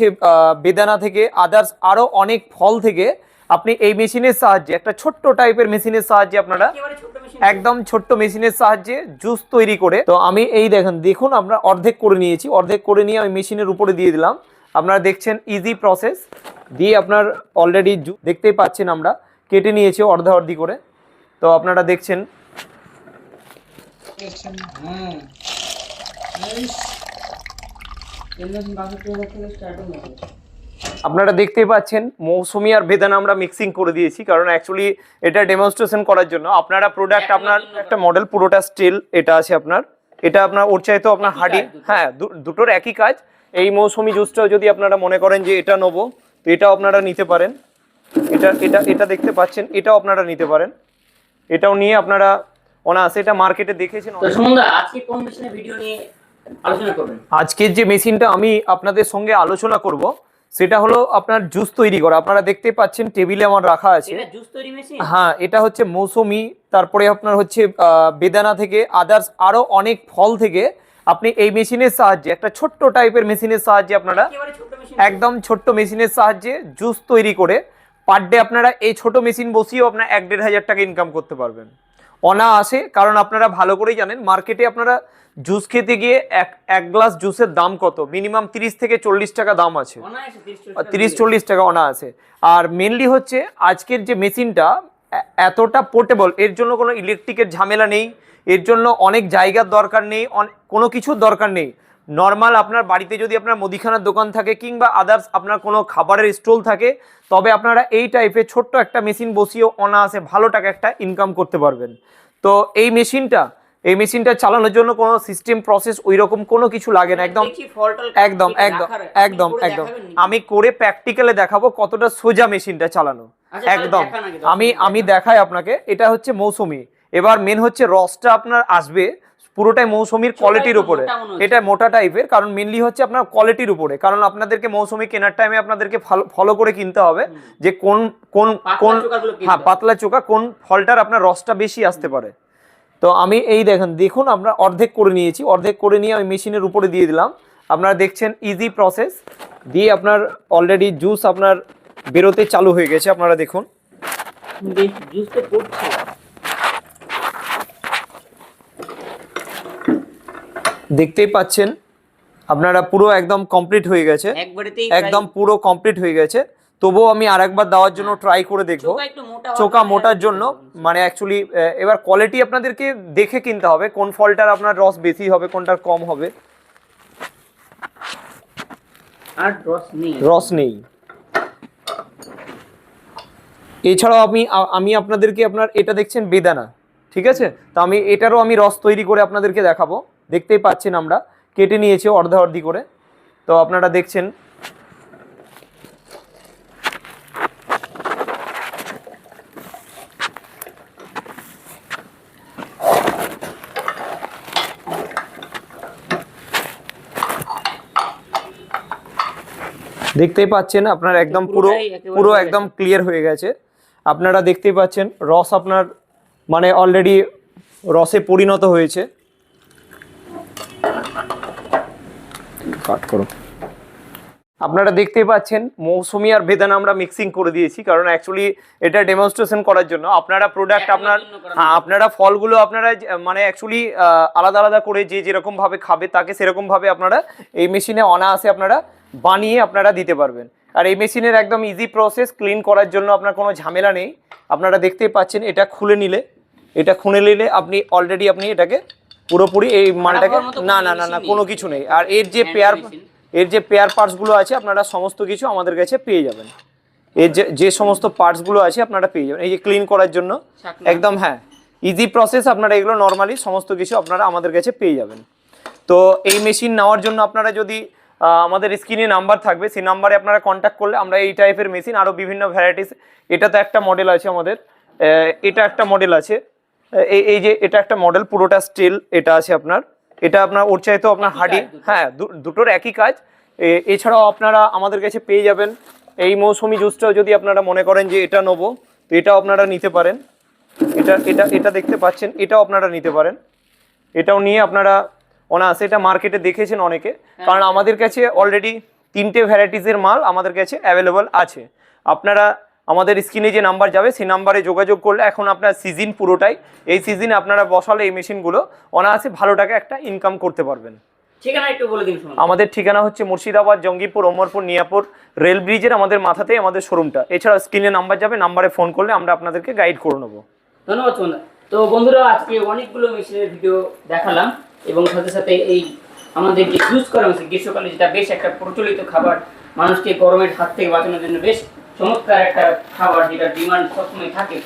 হচ্ছে বেদানা থেকে আদার্স আরও অনেক ফল থেকে আপনি এই মেশিনের সাহায্যে একটা ছোট্ট টাইপের মেশিনের সাহায্যে আপনারা একদম ছোট্ট মেশিনের সাহায্যে জুস তৈরি করে তো আমি এই দেখেন দেখুন আমরা অর্ধেক করে নিয়েছি অর্ধেক করে নিয়ে আমি মেশিনের উপরে দিয়ে দিলাম। আপনারা দেখছেন ইজি প্রসেস দিয়ে আপনার অলরেডি দেখতেই পাচ্ছেন আমরা কেটে নিয়েছি অর্ধা অর্ধি করে। তো আপনারা দেখছেন। হ্যাঁ বেশ তেলমেশিন বাষট্টি হাজার থেকে স্টার্টিং হবে আপনারা দেখতেই পাচ্ছেন মৌসুমি আর বেদানা আমরা মিক্সিং করে দিয়েছি কারণ অ্যাকচুয়ালি এটা ডেমনস্ট্রেশন করার জন্য। আপনারা প্রোডাক্ট আপনার একটা মডেল পুরোটা স্টিল এটা আছে আপনার। এটা আপনার ওর চাইতেও আপনার হাডি হ্যাঁ দুটোর একই কাজ। এই মৌসুমি জুসটাও যদি আপনারা মনে করেন যে এটা নেব তো এটাও আপনারা নিতে পারেন। এটা এটা এটা দেখতে পাচ্ছেন এটাও আপনারা নিতে পারেন। এটাও নিয়ে আপনারা অনায়াসে এটা মার্কেটে দেখেছেন। আজকে কোন ভিডিও নিয়ে আজকের যে মেশিনটা আমি আপনাদের সঙ্গে আলোচনা করব সেটা হলো আপনার জুস তৈরি করা। আপনারা দেখতে পাচ্ছেন টেবিলে আমার রাখা আছে। হ্যাঁ এটা হচ্ছে মৌসুমি তারপরে আপনার হচ্ছে বেদানা থেকে আদার্স আরও অনেক ফল থেকে আপনি এই মেশিনের সাহায্যে একটা ছোট্ট টাইপের মেশিনের সাহায্যে আপনারা একদম ছোট্ট মেশিনের সাহায্যে জুস তৈরি করে পার ডে আপনারা এই ছোট মেশিন বসিয়েও আপনার এক দেড় হাজার টাকা ইনকাম করতে পারবেন। অনায়াসে কারণ আপনারা ভালো করেই জানেন মার্কেটে আপনারা জুস খেতে গিয়ে এক এক গ্লাস জুসের দাম কত? মিনিমাম তিরিশ থেকে চল্লিশ টাকা দাম আছে। অনায়াসে 30 চল্লিশ টাকা তিরিশ চল্লিশ টাকা অনায়াসে আর মেনলি হচ্ছে আজকের যে মেশিনটা এতটা পোর্টেবল এর জন্য কোনো ইলেকট্রিকের ঝামেলা নেই এর জন্য অনেক জায়গার দরকার নেই অন- কোনো কিছুর দরকার নেই। নর্মাল আপনার বাড়িতে যদি আপনার মুদিখানার দোকান থাকে কিংবা আদার্স আপনার কোনো খাবারের স্টল থাকে তবে আপনারা এই টাইপের ছোট্ট একটা মেশিন বসিয়েও অনায়াসে ভালো টাকা একটা ইনকাম করতে পারবেন। তো এই মেশিনটা এই মেশিনটা চালানোর জন্য কোনো সিস্টেম প্রসেস ওই রকম কোনো কিছু লাগে না। একদম একদম একদম একদম একদম। আমি করে প্র্যাকটিক্যালে দেখাবো কতটা সোজা মেশিনটা চালানো। আচ্ছা, একদম। আমি আমি দেখাই আপনাকে এটা হচ্ছে মৌসুমি। এবার মেন হচ্ছে রসটা আপনার আসবে। পুরোটাই মৌসুমির কোয়ালিটির উপরে। এটা মোটা টাইপের কারণ মেনলি হচ্ছে আপনার কোয়ালিটির উপরে। কারণ আপনাদেরকে মৌসুমি কেনার টাইমে আপনাদেরকে ফলো করে কিনতে হবে যে কোন কোন কোন হ্যাঁ পাতলা চোকা কোন ফলটার আপনার রসটা বেশি আসতে পারে। তো আমি এই দেখেন দেখুন আমরা অর্ধেক করে নিয়েছি। অর্ধেক করে নিয়ে আমি মেশিনের উপরে দিয়ে দিলাম। আপনারা দেখছেন ইজি প্রসেস দিয়ে আপনার অলরেডি জুস আপনার বেরোতে চালু হয়ে গেছে আপনারা দেখুন। জুস তো পড়ছে। দেখতেই পাচ্ছেন আপনারা পুরো একদম কমপ্লিট হয়ে গেছে। একদম পুরো কমপ্লিট হয়ে গেছে। তবুও আমি আরেকবার দেওয়ার জন্য ট্রাই করে দেখব। চোখা মোটার জন্য মানে অ্যাকচুয়ালি এবার কোয়ালিটি আপনাদেরকে দেখে কিনতে হবে কোন ফলটার আপনার রস বেশি হবে কোনটার কম হবে। আর রস নেই। রস নেই। এছাড়াও আমি আমি আপনাদেরকে আপনার এটা দেখছেন বেদানা ঠিক আছে? তো আমি এটারও আমি রস তৈরি করে আপনাদেরকে দেখাবো। দেখতেই পাচ্ছেন আমরা। কেটে নিয়েছি অর্ধা অর্ধি করে। তো আপনারা দেখছেন। দেখতেই পাচ্ছেন আপনার একদম পুরো পুরো একদম ক্লিয়ার হয়ে গেছে। আপনারা দেখতেই পাচ্ছেন রস আপনার মানে অলরেডি রসে পরিণত হয়েছে। কাট করো। আপনারা দেখতেই পাচ্ছেন মৌসুমি আর বেদানা আমরা মিক্সিং করে দিয়েছি কারণ অ্যাকচুয়ালি এটা ডেমনস্ট্রেশন করার জন্য। আপনারা প্রোডাক্ট আপনার হ্যাঁ আপনারা ফলগুলো আপনারা মানে অ্যাকচুয়ালি আলাদা আলাদা করে যে যেরকমভাবে খাবে তাকে সেরকমভাবে আপনারা এই মেশিনে অনায়াসে আপনারা বানিয়ে আপনারা দিতে পারবেন। আর এই মেশিনের একদম ইজি প্রসেস ক্লিন করার জন্য আপনার কোনো ঝামেলা নেই। আপনারা দেখতেই পাচ্ছেন এটা খুলে নিলে এটা খুলে নিলে আপনি অলরেডি আপনি এটাকে পুরোপুরি এই মালটাকে না না না না কোনো কিছু নেই। আর এর যে পেয়ার এর যে পেয়ার পার্টসগুলো আছে আপনারা সমস্ত কিছু আমাদের কাছে পেয়ে যাবেন। এর যে যে সমস্ত পার্টসগুলো আছে আপনারা পেয়ে যাবেন। এই যে ক্লিন করার জন্য। একদম হ্যাঁ। ইজি প্রসেস আপনারা এগুলো নর্মালি সমস্ত কিছু আপনারা আমাদের কাছে পেয়ে যাবেন। তো এই মেশিন নেওয়ার জন্য আপনারা যদি আমাদের স্ক্রিনে নাম্বার থাকবে সেই নাম্বারে আপনারা কন্ট্যাক্ট করলে আমরা এই টাইপের মেশিন আরও বিভিন্ন ভ্যারাইটিস এটা তো একটা মডেল আছে আমাদের। এটা একটা মডেল আছে। এই এই যে এটা একটা মডেল পুরোটা স্টিল এটা আছে আপনার। এটা আপনার ওর চাইতেও আপনার হাডি হ্যাঁ দুটোর একই কাজ। এ- এছাড়াও আপনারা আমাদের কাছে পেয়ে যাবেন। এই মৌসুমি জুসটাও যদি আপনারা মনে করেন যে এটা নেব তো এটাও আপনারা নিতে পারেন। এটা এটা এটা দেখতে পাচ্ছেন এটাও আপনারা নিতে পারেন। এটাও নিয়ে আপনারা অনায়াসে এটা মার্কেটে দেখেছেন অনেকে। কারণ আমাদের কাছে অলরেডি তিনটে ভ্যারাইটিসের মাল আমাদের কাছে অ্যাভেলেবল আছে। আপনারা আমাদের স্ক্রিনে যে নাম্বার যাবে সেই নাম্বারে যোগাযোগ করলে এখন আপনার সিজন পুরোটাই। এই সিজনে আপনারা বসালে এই মেশিনগুলো অনায়াসে ভালো টাকা একটা ইনকাম করতে পারবেন। ঠিকানা একটু বলে দিন আমাদের ঠিকানা হচ্ছে মুর্শিদাবাদ জঙ্গিপুর ওমরপুর নিয়াপুর রেল ব্রিজের আমাদের মাথাতেই আমাদের শোরুমটা। এছাড়া স্ক্রিনে নাম্বার যাবে নাম্বারে ফোন করলে আমরা আপনাদেরকে গাইড করে নেব। ধন্যবাদ তো বন্ধুরা আজকে অনেকগুলো মেশিনের ভিডিও দেখালাম এবং সাথে সাথে এই আমাদের যে ইউজ করা মেশিন গ্রীষ্মকালে যেটা বেশ একটা প্রচলিত খাবার মানুষকে গরমের হাত থেকে বাঁচানোর জন্য বেশ চমৎকার একটা খাবার যেটা ডিমান্ড সবসময় থাকে।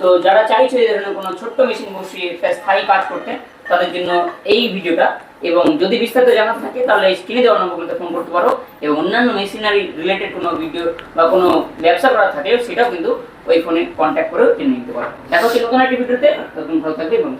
তো যারা চাইছে এই ধরনের কোনো ছোট্ট মেশিন বসিয়ে একটা স্থায়ী কাজ করতে, তাদের জন্য এই ভিডিওটা এবং যদি বিস্তারিত জানার থাকে, তাহলে স্ক্রিনে দেওয়া নম্বরগুলোতে ফোন করতে পারো এবং অন্যান্য মেশিনারি রিলেটেড কোনো ভিডিও বা কোনো ব্যবসা করা থাকে সেটাও কিন্তু ওই ফোনে কন্ট্যাক্ট করে জেনে নিতে পারো। দেখো হচ্ছে নতুন একটি ভিডিওতে তখন ভালো থাকবে এবং